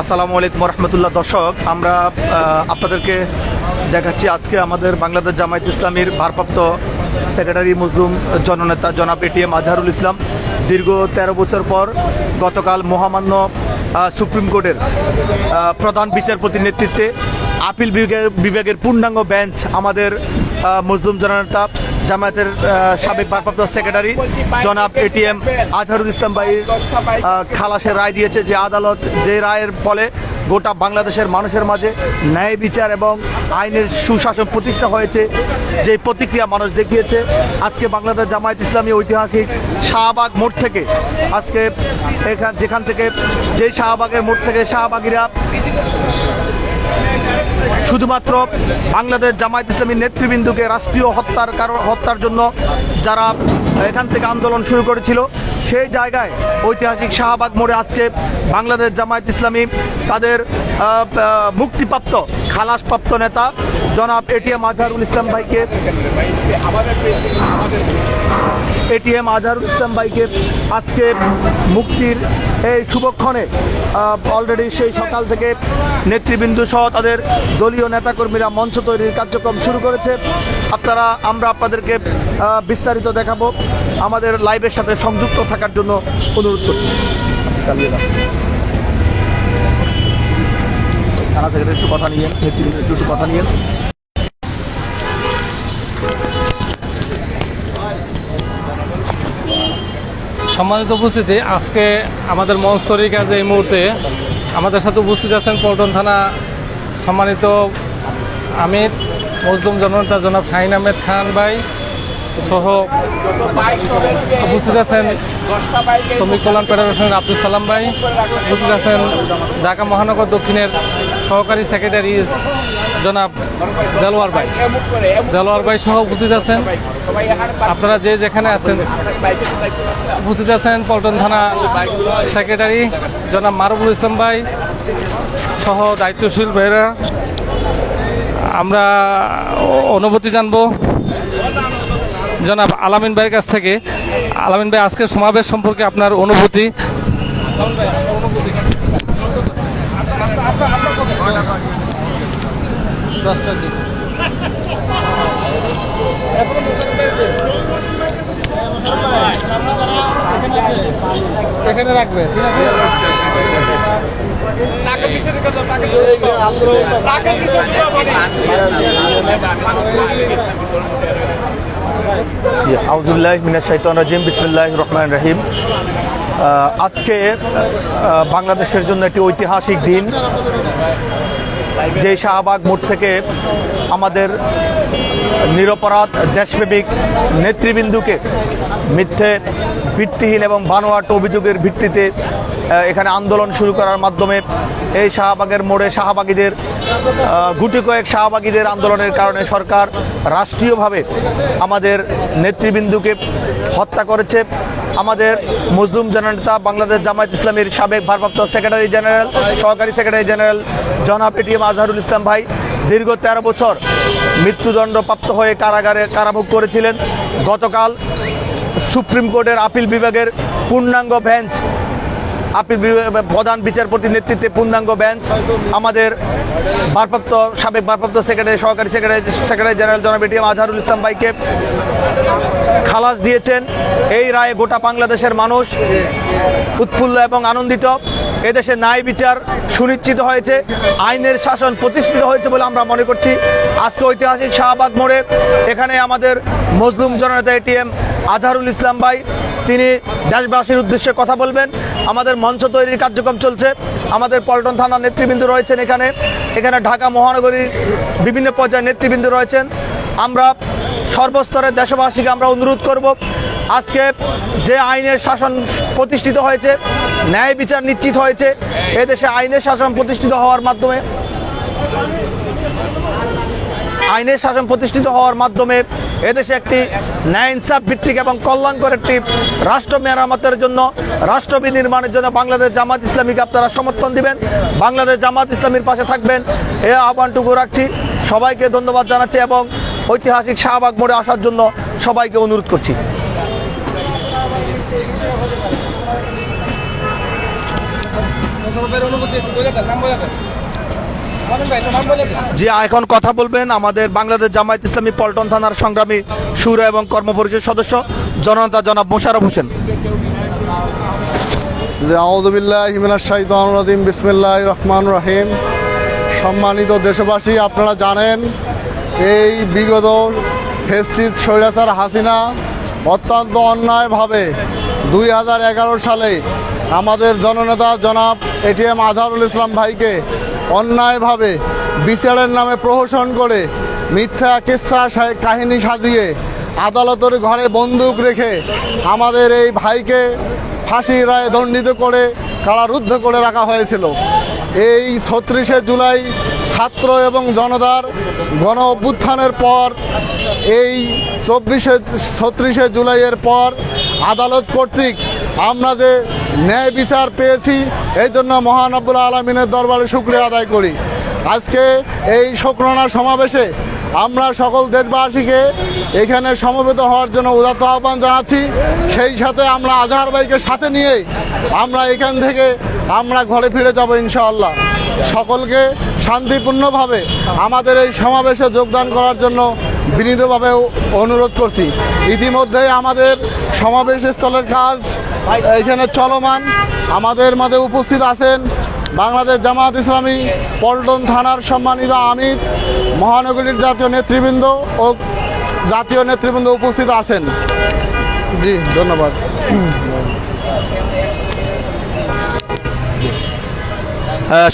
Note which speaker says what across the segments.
Speaker 1: আসসালামু আলাইকুম রহমতুল্লাহ দর্শক। আমরা আপনাদেরকে দেখাচ্ছি আজকে আমাদের বাংলাদেশ জামায়াত ইসলামীর ভারপ্রাপ্ত সেক্রেটারি মুসলিম জননেতা জনাব এটিএম আজহারুল ইসলাম। দীর্ঘ তেরো বছর পর গতকাল মহামান্য সুপ্রিম কোর্টের প্রধান বিচারপতির নেতৃত্বে আপিল বিভাগের পূর্ণাঙ্গ বেঞ্চ আমাদের আহ, মুসলিম জননেতা জামায়াতের সাবেক ভারপ্রাপ্ত সেক্রেটারি জনাব এটিএম আজহারুল ইসলাম আহ, খালাসের রায় দিয়েছে যে আদালত যে রায়ের ফলে গোটা বাংলাদেশের মানুষের মাঝে ন্যায় বিচার এবং আইনের সুশাসন প্রতিষ্ঠা হয়েছে যে প্রতিক্রিয়া মানুষ দেখিয়েছে। আজকে বাংলাদেশ জামায়াত ইসলামী ঐতিহাসিক শাহবাগ মোড় থেকে আজকে এখান যেখান থেকে যেই শাহবাগের মোড় থেকে শাহবাগীরা শুধুমাত্র বাংলাদেশ জামায়াত ইসলামীর নেতৃবৃন্দকে রাষ্ট্রীয় হত্যার কারণ হত্যার জন্য যারা এখান থেকে আন্দোলন শুরু করেছিল, সেই জায়গায় ঐতিহাসিক শাহবাগ মোড়ে আজকে বাংলাদেশ জামায়াত ইসলামী তাদের মুক্তিপ্রাপ্ত, খালাসপ্রাপ্ত নেতা জনাব এটিএম আজহারুল ইসলাম ভাইকে। এটিএম আজহারুল ইসলাম ভাইকে আজকে মুক্তির এই শুভক্ষণে অলরেডি সেই সকাল থেকে নেতৃবৃন্দ সহ তাদের দলীয় নেতাকর্মীরা মঞ্চ তৈরির কার্যক্রম শুরু করেছে। আপনারা, আমরা আপনাদেরকে বিস্তারিত দেখাবো। আমাদের লাইভের সাথে সংযুক্ত থাকার জন্য অনুরোধ করছি। চালিয়ে থানা সেক্রেটারি একটু কথা নিয়েন নেতৃবৃন্দ একটু কথা নিয়েন
Speaker 2: সম্মানিত উপস্থিতি, আজকে আমাদের মঞ্চরির কাজে এই মুহূর্তে আমাদের সাথে উপস্থিত আছেন পল্টন থানা সম্মানিত আমির, মজলুম জনতা জনাব শাহিন আহমেদ খান ভাই সহ উপস্থিত আছেন শ্রমিক কল্যাণ ফেডারেশনের আব্দুল সালাম ভাই, উপস্থিত আছেন ঢাকা মহানগর দক্ষিণের সহকারী সেক্রেটারি জনাব দেলোয়ার ভাই। দেলোয়ার ভাই সহ উপস্থিত আছেন। আপনারা যে যেখানে আছেন, উপস্থিত আছেন পল্টন থানা সেক্রেটারি জনাব মারুফুল ইসলাম ভাই সহ দায়িত্বশীল ভাইরা আমরা অনুভূতি জানব। জনাব আলামিন ভাইয়ের কাছ থেকে। আলামিন ভাই, আজকের সমাবেশ সম্পর্কে আপনার অনুভূতি? এখানে রাখবে, ঠিক আছে?
Speaker 1: আউজুল্লাহ মিনা শাইতান রাজিম বিসমুল্লাহ রহমান রহিম। আজকে বাংলাদেশের জন্য একটি ঐতিহাসিক দিন। যে শাহবাগ মোড় থেকে আমাদের নিরপরাধ দেশপ্রেমিক নেতৃবৃন্দুকে মিথ্যে ভিত্তিহীন এবং বানোয়াট অভিযোগের ভিত্তিতে এখানে আন্দোলন শুরু করার মাধ্যমে এই শাহবাগের মোড়ে শাহবাগীদের গুটি কয়েক শাহবাগীদের আন্দোলনের কারণে সরকার রাষ্ট্রীয়ভাবে আমাদের নেতৃবৃন্দুকে হত্যা করেছে। আমাদের মুসলিম জননেতা বাংলাদেশ জামায়াত ইসলামের সাবেক ভারপ্রাপ্ত সেক্রেটারি জেনারেল, সহকারী সেক্রেটারি জেনারেল জনাব এটিএম আজহারুল ইসলাম ভাই দীর্ঘ তেরো বছর মৃত্যুদণ্ডপ্রাপ্ত হয়ে কারাগারে কারাভোগ করেছিলেন। গতকাল সুপ্রিম কোর্টের আপিল বিভাগের পূর্ণাঙ্গ বেঞ্চ আপিল প্রধান বিচারপতির নেতৃত্বে পূর্ণাঙ্গ বেঞ্চ, আমাদের ভারপ্রাপ্ত সাবেক ভারপ্রাপ্ত সেক্রেটারি, সহকারী সেক্রেটারি সেক্রেটারি জেনারেল জনাব এটিএম আজহারুল ইসলাম ভাইকে খালাস দিয়েছেন। এই রায়ে গোটা বাংলাদেশের মানুষ উৎফুল্ল এবং আনন্দিত। এদেশে ন্যায় বিচার সুনিশ্চিত হয়েছে, আইনের শাসন প্রতিষ্ঠিত হয়েছে বলে আমরা মনে করছি। আজকে ঐতিহাসিক শাহবাগ মোড়ে এখানে আমাদের মজলুম জননেতা এটিএম আজহারুল ইসলাম ভাই তিনি দেশবাসীর উদ্দেশ্যে কথা বলবেন। আমাদের মঞ্চ তৈরির কার্যক্রম চলছে। আমাদের পল্টন থানার নেতৃবৃন্দ রয়েছেন এখানে। এখানে ঢাকা মহানগরীর বিভিন্ন পর্যায়ের নেতৃবৃন্দ রয়েছেন। আমরা সর্বস্তরের দেশবাসীকে আমরা অনুরোধ করব, আজকে যে আইনের শাসন প্রতিষ্ঠিত হয়েছে, ন্যায় বিচার নিশ্চিত হয়েছে, এদেশে আইনের শাসন প্রতিষ্ঠিত হওয়ার মাধ্যমে, আইনের শাসন প্রতিষ্ঠিত হওয়ার মাধ্যমে এদেশে একটি ন্যায় ইনসাফ ভিত্তিক এবং কল্যাণকর একটি রাষ্ট্র মেরামতের জন্য রাষ্ট্র বিনির্মাণের জন্য বাংলাদেশ জামাত ইসলামীকে আপনারা সমর্থন দিবেন। বাংলাদেশ জামাত ইসলামীর পাশে থাকবেন। এ আহ্বানটুকু রাখছি। সবাইকে ধন্যবাদ জানাচ্ছি এবং ঐতিহাসিক শাহবাগ মোড়ে আসার জন্য সবাইকে অনুরোধ করছি। জি এখন কথা বলবেন আমাদের বাংলাদেশ জামায়াত ইসলামী পল্টন থানার সংগ্রামী সুর এবং কর্মপরিষদ সদস্য জনতা জনাব মোশারফ হোসেন।
Speaker 3: বিসমিল্লাহ রহমান রহিম। সম্মানিত দেশবাসী, আপনারা জানেন এই বিগত ফেস্টিজ স্বৈরাচার হাসিনা অত্যন্ত অন্যায়ভাবে দুই হাজার এগারো সালে আমাদের জননেতা জনাব এটিএম আজহারুল ইসলাম ভাইকে অন্যায়ভাবে বিচারের নামে প্রহসন করে মিথ্যা কিচ্ছা কাহিনী সাজিয়ে আদালতের ঘরে বন্দুক রেখে আমাদের এই ভাইকে ফাঁসির রায়ে দণ্ডিত করে কারারুদ্ধ করে রাখা হয়েছিল। এই ছত্রিশে জুলাই ছাত্র এবং জনতার গণ অভ্যুত্থানের পর, এই চব্বিশে, ছত্রিশে জুলাইয়ের পর আদালত কর্তৃক আমরা যে ন্যায় বিচার পেয়েছি, এই জন্য মহানব্বুল আলমিনের দরবারে শুক্রিয়া আদায় করি। আজকে এই শোকরানা সমাবেশে আমরা সকল দেশবাসীকে এখানে সমবেত হওয়ার জন্য উদাত্ত আহ্বান জানাচ্ছি। সেই সাথে আমরা আজহার ভাইকে সাথে নিয়ে আমরা এখান থেকে আমরা ঘরে ফিরে যাব ইনশাআল্লাহ। সকলকে শান্তিপূর্ণভাবে আমাদের এই সমাবেশে যোগদান করার জন্য বিনীতভাবে অনুরোধ করছি। ইতিমধ্যেই আমাদের সমাবেশ স্থলের কাজ এখানে চলমান আমাদের মাঝে উপস্থিত আছেন বাংলাদেশ জামাত ইসলামী পল্টন থানার সম্মানিত আমির মহানগরীর জাতীয় নেতৃবৃন্দ ও জাতীয় নেতৃবৃন্দ উপস্থিত আছেন। জি ধন্যবাদ।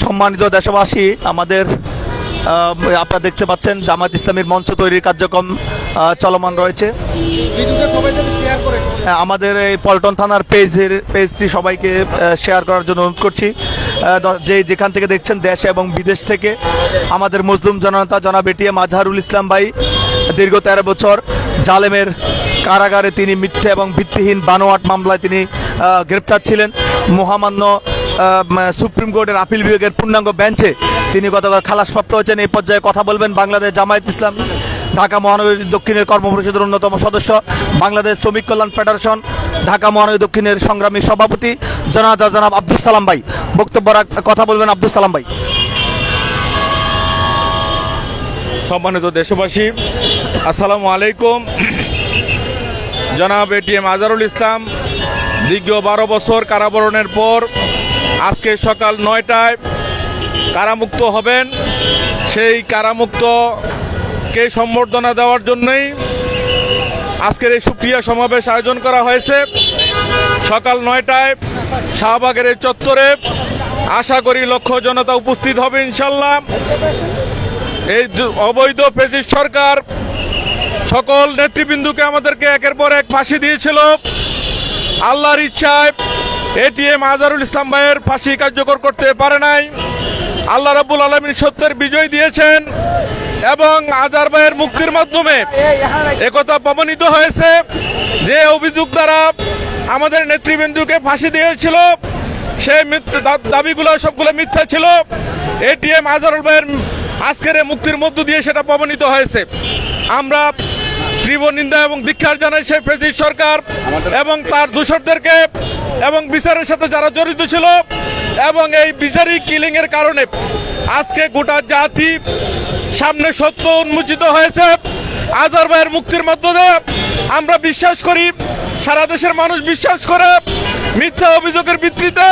Speaker 1: সম্মানিত দেশবাসী আমাদের আপনারা দেখতে পাচ্ছেন জামাত ইসলামীর মঞ্চ তৈরির কার্যক্রম চলমান রয়েছে।
Speaker 2: শেয়ার করে
Speaker 1: আমাদের এই পল্টন থানার পেজের পেজটি সবাইকে শেয়ার করার জন্য অনুরোধ করছি। যে যেখান থেকে দেখছেন দেশ এবং বিদেশ থেকে, আমাদের মুসলিম জনতা জনাব এটিএম আজহারুল ইসলাম ভাই, দীর্ঘ তেরো বছর জালেমের কারাগারে তিনি মিথ্যে এবং ভিত্তিহীন বানোয়াট মামলায় তিনি গ্রেপ্তার ছিলেন। মহামান্য সুপ্রিম কোর্টের আপিল বিভাগের পূর্ণাঙ্গ বেঞ্চে তিনি গতকাল খালাসপ্রাপ্ত হয়েছেন। এই পর্যায়ে কথা বলবেন বাংলাদেশ জামায়াত ইসলাম। ঢাকা মহানগরী দক্ষিণের কর্মপরিষদের অন্যতম সদস্য, বাংলাদেশ শ্রমিক কল্যাণ ফেডারেশন, ঢাকা মহানগরী দক্ষিণের সংগ্রামী সভাপতি জনাদা জনাব আব্দুল সালাম ভাই। বক্তব্য কথা বলবেন আব্দুল সালাম ভাই।
Speaker 4: সম্মানিত দেশবাসী, আসসালামু আলাইকুম। জনাব এটিএম আজারুল ইসলাম, দীর্ঘ বারো বছর কারাবরণের পর আজকে সকাল নয়টায় কারামুক্ত হবেন। সেই কারামুক্তকে সম্বর্ধনা দেওয়ার জন্যই আজকের এই সুক্রিয়া সমাবেশ আয়োজন করা হয়েছে। সকাল নয়টায় শাহবাগের এই চত্বরে আশা করি লক্ষ জনতা উপস্থিত হবে ইনশাল্লাহ। এই অবৈধ ফেসিস্ট সরকার সকল নেতৃবৃন্দুকে আমাদেরকে একের পর এক ফাঁসি দিয়েছিল। আল্লাহর ইচ্ছায় এটিএম আজারুল ইসলাম ভাইয়ের ফাঁসি কার্যকর করতে পারে নাই। আল্লাহ রাব্বুল আলমীর সত্যের বিজয় দিয়েছেন। এবং আজার ভাইয়ের মুক্তির মাধ্যমে একথা প্রমাণিত হয়েছে যে অভিযোগ দ্বারা আমাদের নেতৃবৃন্দুকে ফাঁসি দিয়েছিল। সেই দাবিগুলো সবগুলো মিথ্যা ছিল। এটিএম আজারুল ভাইয়ের আজকের মুক্তির মধ্য দিয়ে সেটা প্রমাণিত হয়েছে। আমরা তীব্র নিন্দা এবং দীক্ষার জানাই সেই ফেসিস্ট সরকার এবং তার দূষরদেরকে এবং বিচারের সাথে যারা জড়িত ছিল এবং এই বিচারিক কিলিংয়ের কারণে আজকে গোটা জাতি সামনে সত্য উন্মোচিত হয়েছে। আজার ভাইয়ের মুক্তির মাধ্যমে আমরা বিশ্বাস করি, সারা দেশের মানুষ বিশ্বাস করে মিথ্যা অভিযোগের ভিত্তিতে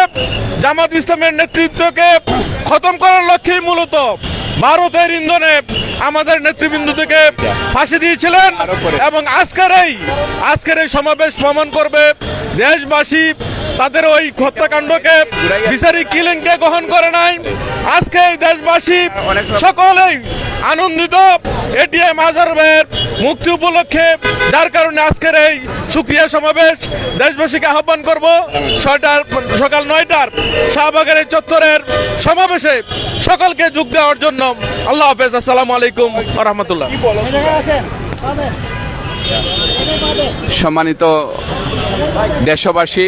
Speaker 4: জামাত ইসলামের নেতৃত্বকে খতম করার লক্ষ্যেই মূলত ভারতের ইন্ধনে আমাদের নেতৃবৃন্দ থেকে ফাঁসি দিয়েছিলেন এবং আজকের এই আজকের এই সমাবেশ প্রমাণ করবে দেশবাসী তাদের ওই হত্যাকাণ্ডকে বিচারিক কিলিংকে গ্রহণ করে নাই। আজকে এই দেশবাসী সকলেই আনন্দিত এটিএম আজহার ভাইয়ের মুক্তি উপলক্ষে যার কারণে আজকের এই সুক্রিয়া সমাবেশ দেশবাসীকে আহ্বান করব। ছয়টার সকাল নয়টার শাহবাগের এই চত্বরের সমাবেশে সকলকে যোগ দেওয়ার জন্য আল্লাহ হাফেজ। আসসালামু আলাইকুম রহমতুল্লাহ।
Speaker 5: সম্মানিত দেশবাসী,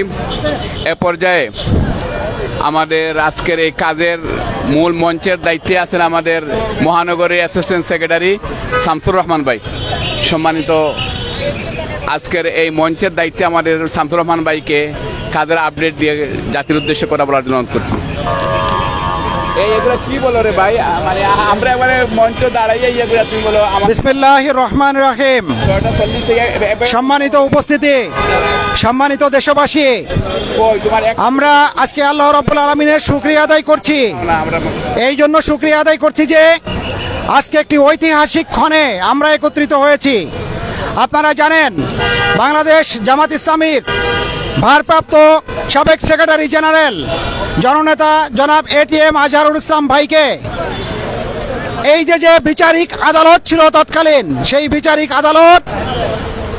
Speaker 5: এ পর্যায়ে আমাদের আজকের এই কাজের মূল মঞ্চের দায়িত্বে আছেন আমাদের মহানগরী অ্যাসিস্ট্যান্ট সেক্রেটারি শামসুর রহমান ভাই। সম্মানিত আজকের এই মঞ্চের দায়িত্বে আমাদের শামসুর রহমান ভাইকে কাজের আপডেট দিয়ে জাতির উদ্দেশ্যে কথা বলার জন্য অনুরোধ করছি। এগুলো কি বলো রে ভাই? মানে আমরা এবারে মঞ্চ দাঁড়াইয়া এগুলো তুমি বলো
Speaker 6: বিসমিল্লাহ রহমান রহিম। সম্মানিত উপস্থিতি সম্মানিত দেশবাসী আমরা আজকে আল্লাহ রব্বুল আলমিনের শুক্রিয়া আদায় করছি। এই জন্য শুক্রিয়া আদায় করছি যে আজকে একটি ঐতিহাসিক ক্ষণে আমরা একত্রিত হয়েছি। আপনারা জানেন বাংলাদেশ জামাত ইসলামীর ভারপ্রাপ্ত সাবেক সেক্রেটারি জেনারেল, জননেতা জনাব এটিএম আজহারুল ইসলাম ভাইকে। এই যে যে বিচারিক আদালত ছিল তৎকালীন, সেই বিচারিক আদালত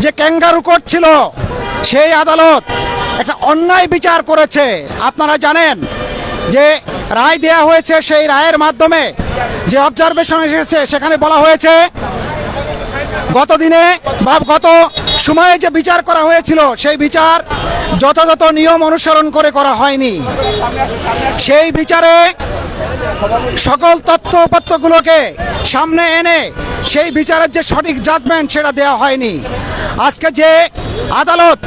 Speaker 6: যে ক্যাঙ্গারু কোর্ট ছিল, সেই আদালত একটা অন্যায় বিচার করেছে। আপনারা জানেন যে রায় দেয়া হয়েছে সেই রায়ের মাধ্যমে, যে অবজারভেশন এসেছে সেখানে বলা হয়েছে গত দিনে বা গত সময়ে যে বিচার করা হয়েছিল, সেই বিচার যথাযথ নিয়ম অনুসরণ করে করা হয়নি। সেই বিচারে সকল তথ্য উপাত্তগুলোকে সামনে এনে সেই বিচারের যে সঠিক জাজমেন্ট সেটা দেওয়া হয়নি। আজকে যে আদালত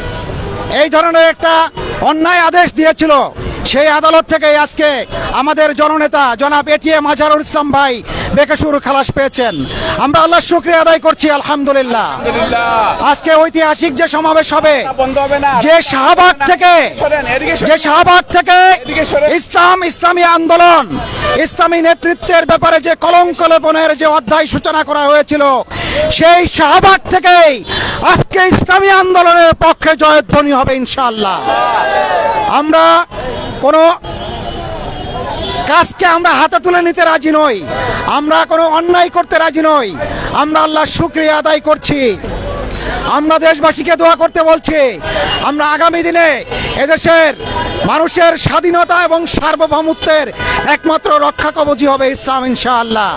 Speaker 6: এই ধরনের একটা অন্যায় আদেশ দিয়েছিল, সেই আদালত থেকে আজকে আমাদের জননেতা জনাব এটিএম আজহারুল ইসলাম ভাই বেকসুর খালাস পেয়েছেন। আমরা আল্লাহ শুক্রিয়া আদায় করছি আলহামদুলিল্লাহ। আজকে ঐতিহাসিক যে সমাবেশ হবে যে শাহবাগ থেকে। যে শাহবাগ থেকে ইসলাম ইসলামী আন্দোলন ইসলামী নেতৃত্বের ব্যাপারে যে কলঙ্ক লেপনের যে অধ্যায় সূচনা করা হয়েছিল সেই শাহবাগ থেকেই আজকে ইসলামী আন্দোলনের পক্ষে জয়ধ্বনি হবে ইনশাআল্লাহ। আমরা কোনো কাজকে আমরা হাতে তুলে নিতে রাজি নই। আমরা কোনো অন্যায় করতে রাজি নই। আমরা আল্লাহ শুক্রিয়া আদায় করছি। আমরা দেশবাসীকে দোয়া করতে বলছি, আমরা আগামী দিনে এদেশের মানুষের স্বাধীনতা এবং সার্বভৌমত্বের একমাত্র রক্ষা কবচী হবে ইসলাম, ইনশাআল্লাহ।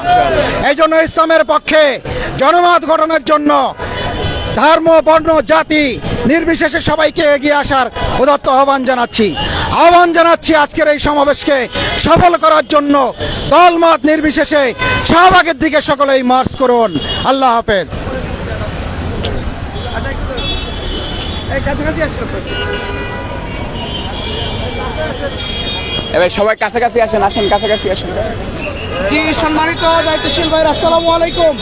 Speaker 6: এই জন্য ইসলামের পক্ষে জনমত গঠনের জন্য ধর্ম, বর্ণ, জাতি নির্বিশেষে সবাইকে এগিয়ে আসার উদত্ত আহ্বান জানাচ্ছি। আহ্বান জানাচ্ছি আজকের এই সমাবেশকে সফল করার জন্য। দলমত নির্বিশেষে শাহবাগের দিকে সকলেই মার্চ করুন। আল্লাহ হাফেজ।
Speaker 5: এবার সবাই কাছাকাছি আসেন আসেন কাছাকাছি আসেন।
Speaker 6: জি সম্মানিত দায়িত্বশীল ভাই আসসালামু আলাইকুম।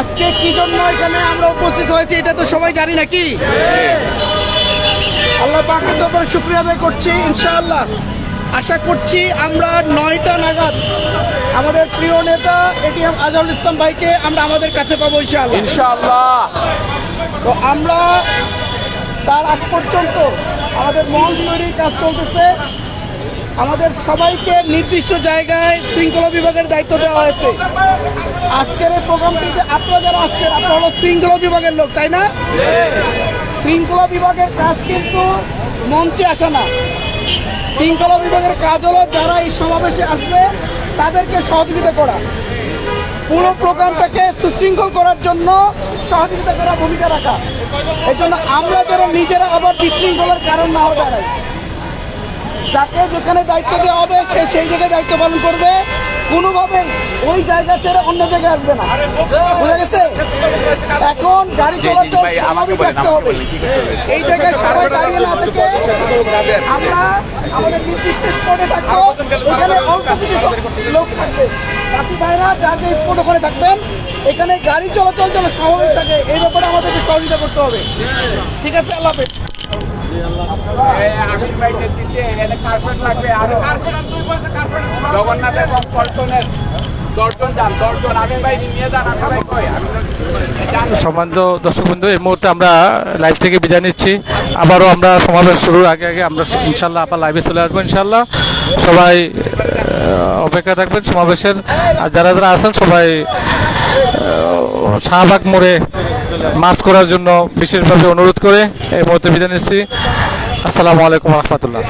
Speaker 6: আজকে কি জন্য এখানে আমরা উপস্থিত হয়েছি এটা তো সবাই জানি নাকি? আল্লাহ পাকের দরবারে শুক্রিয়া আদায় করছি ইনশাআল্লাহ। আশা করছি আমরা নয়টা নাগাদ আমাদের প্রিয় নেতা এটিএম আজহারুল ইসলাম ভাইকে আমরা আমাদের কাছে পাবো ইনশাআল্লাহ।
Speaker 5: ইনশাআল্লাহ।
Speaker 6: তো আমরা তার আগ পর্যন্ত আমাদের মঞ্চ তৈরির কাজ চলতেছে। আমাদের সবাইকে নির্দিষ্ট জায়গায় শৃঙ্খলা বিভাগের দায়িত্ব দেওয়া হয়েছে। আজকের এই প্রোগ্রামটিতে আপনারা যারা আসছেন, আপনারা হলো শৃঙ্খলা বিভাগের লোক, তাই না? শৃঙ্খলা বিভাগের কাজ কিন্তু মঞ্চে আসা না। শৃঙ্খলা বিভাগের কাজ হলো যারা এই সমাবেশে আসবে, তাদেরকে সহযোগিতা করা। পুরো প্রোগ্রামটাকে সুশৃঙ্খল করার জন্য সহযোগিতা করার ভূমিকা রাখা। এই জন্য আমরা যেন নিজেরা আবার বিশৃঙ্খলার কারণ না হয়ে দাঁড়াই। যাকে যেখানে দায়িত্ব দেওয়া হবে সে সেই জায়গায় দায়িত্ব পালন করবে। কোনোভাবে ওই জায়গা ছেড়ে অন্য জায়গায় আসবে না। বুঝা গেছে? এখন গাড়ি চলাচল স্বাভাবিক রাখতে হবে? এই জায়গায় সবাই দাঁড়িয়ে না থেকে আমরা আমাদের নির্দিষ্ট স্পটে থাকব। এখানে অল্প কিছু লোক থাকবে। বাকি ভাইরা যার যে স্পট ওখানে থাকবেন এখানে গাড়ি চলাচল যেন স্বাভাবিক থাকে এই ব্যাপারে আমাদেরকে সহযোগিতা করতে হবে। ঠিক আছে আল্লাহ হাফেজ।
Speaker 5: আমির ভাই নেতৃত্বে এখানে কার্পেট লাগবে আর কার্পেট আর দুই পয়সা কার্পেট জগন্নাথ এবং পল্টনের দর্জন যান দর্জন আমির ভাই নিয়ে যান আমির ভাই কই আমির ভাই যান
Speaker 2: সম্মানিত দর্শক বন্ধু, এই মুহূর্তে আমরা লাইভ থেকে বিদায় নিচ্ছি। আবারও আমরা সমাবেশ শুরুর আগে আগে আমরা ইনশাল্লাহ আবার লাইভে চলে আসব ইনশাল্লাহ। সবাই অপেক্ষা থাকবেন সমাবেশের। আর যারা যারা আছেন, সবাই শাহবাগ মোড়ে মার্চ করার জন্য বিশেষভাবে অনুরোধ করে এই মুহূর্তে বিদায় নিচ্ছি। আসসালামু আলাইকুম রহমতুল্লাহ।